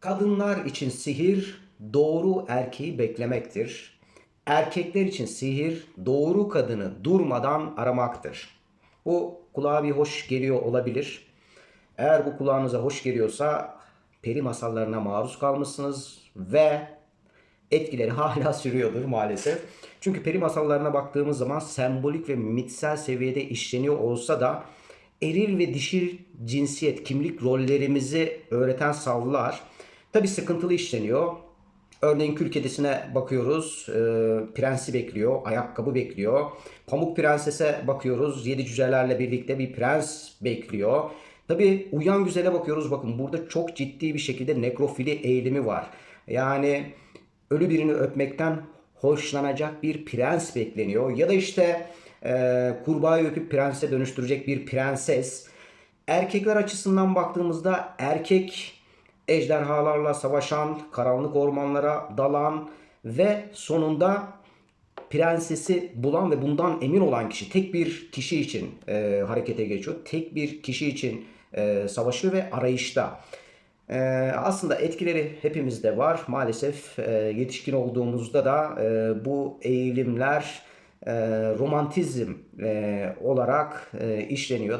Kadınlar için sihir doğru erkeği beklemektir. Erkekler için sihir doğru kadını durmadan aramaktır. Bu kulağa bir hoş geliyor olabilir. Eğer bu kulağınıza hoş geliyorsa peri masallarına maruz kalmışsınız ve etkileri hala sürüyordur maalesef. Çünkü peri masallarına baktığımız zaman sembolik ve mitsel seviyede işleniyor olsa da eril ve dişil cinsiyet kimlik rollerimizi öğreten savlar tabi sıkıntılı işleniyor. Örneğin Kül Kedisi'ne bakıyoruz. e, prensi bekliyor. Ayakkabı bekliyor. Pamuk Prenses'e bakıyoruz. Yedi cücelerle birlikte bir prens bekliyor. Tabi Uyan Güzel'e bakıyoruz. Bakın burada çok ciddi bir şekilde nekrofili eğilimi var. Yani ölü birini öpmekten hoşlanacak bir prens bekleniyor. Ya da işte e, kurbağayı öpüp prense dönüştürecek bir prenses. Erkekler açısından baktığımızda erkek ejderhalarla savaşan, karanlık ormanlara dalan ve sonunda prensesi bulan ve bundan emin olan kişi tek bir kişi için e, harekete geçiyor. Tek bir kişi için e, savaşıyor ve arayışta. E, aslında etkileri hepimizde var. Maalesef e, yetişkin olduğumuzda da e, bu eğilimler e, romantizm e, olarak e, işleniyor.